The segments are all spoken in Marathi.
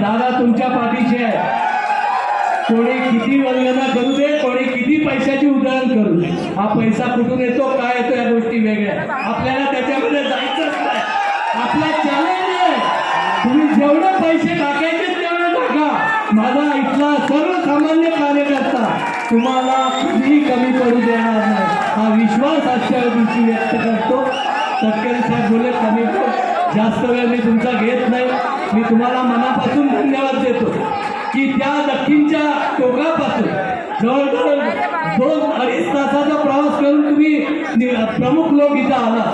दादा तुमच्या पाठीशी आहे कोणी किती वंदना करू दे कोणी किती पैशाची उधळण करू दे. हा पैसा कुठून येतो काय येतो या गोष्टी वेगळ्या. आपल्याला त्याच्यामध्ये जायचंच नाही. आपला चॅलेंज आहे. तुम्ही जेवढे पैसे टाकायचे तेवढे टाका. माझा इथला सर्वसामान्य कार्यकर्ता तुम्हाला कधीही कमी पडू देणार नाही. हा विश्वास आजच्या दिवशी व्यक्त करतो. तटकरे साहेब बोले कमी जास्त वेळ मी तुमचा घेत नाही. मी तुम्हाला मनापासून धन्यवाद देतो की त्या दक्षिणच्या टोकापासून जवळजवळ दोन अडीच तासाचा प्रवास करून तुम्ही प्रमुख लोक इथं आला.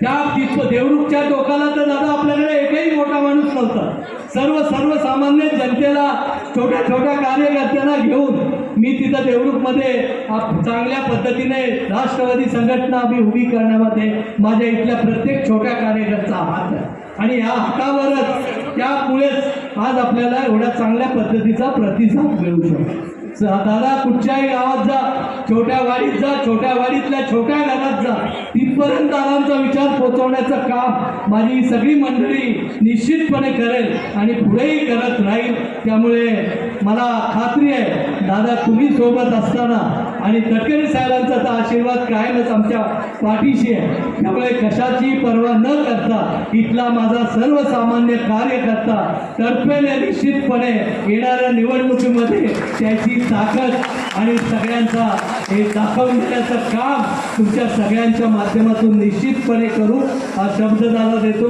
त्या तिथं देवरुखच्या टोकाला तर दादा आपल्याकडे एकही मोठा माणूस नव्हता. सर्व सर्वसामान्य जनतेला छोट्या छोट्या कार्यकर्त्यांना घेऊन मी तिथं देवरुखमध्ये चांगल्या पद्धतीने राष्ट्रवादी संघटना मी उभी करण्यामध्ये माझ्या इथल्या प्रत्येक छोट्या कार्यकर्त्याचा हात आहे. आणि या हातावरच त्यामुळेच आज आपल्याला एवढ्या चांगल्या पद्धतीचा प्रतिसाद मिळू शकतो. दादा कुठच्याही गावात जा छोट्या वाडीत जा छोट्या वाडीतल्या छोट्या घरात जा तिथपर्यंत दादांचा विचार पोचवण्याचं काम माझी सगळी मंडळी निश्चितपणे करेल आणि पुढेही करत राहील. त्यामुळे मला खात्री दादा तुम्ही सोबत असताना आणि तटकरे साहेबांचा तर आशीर्वाद कायमच आमच्या पाठीशी आहे. त्यामुळे कशाची पर्वा न करता इथला माझा सर्वसामान्य कार्यकर्ता तडफेने निश्चितपणे येणाऱ्या निवडणुकीमध्ये त्याची ताकद आणि सगळ्यांचा हे दाखवून देण्याचं काम तुमच्या सगळ्यांच्या माध्यमातून निश्चितपणे करू. हा शब्द दादा देतो.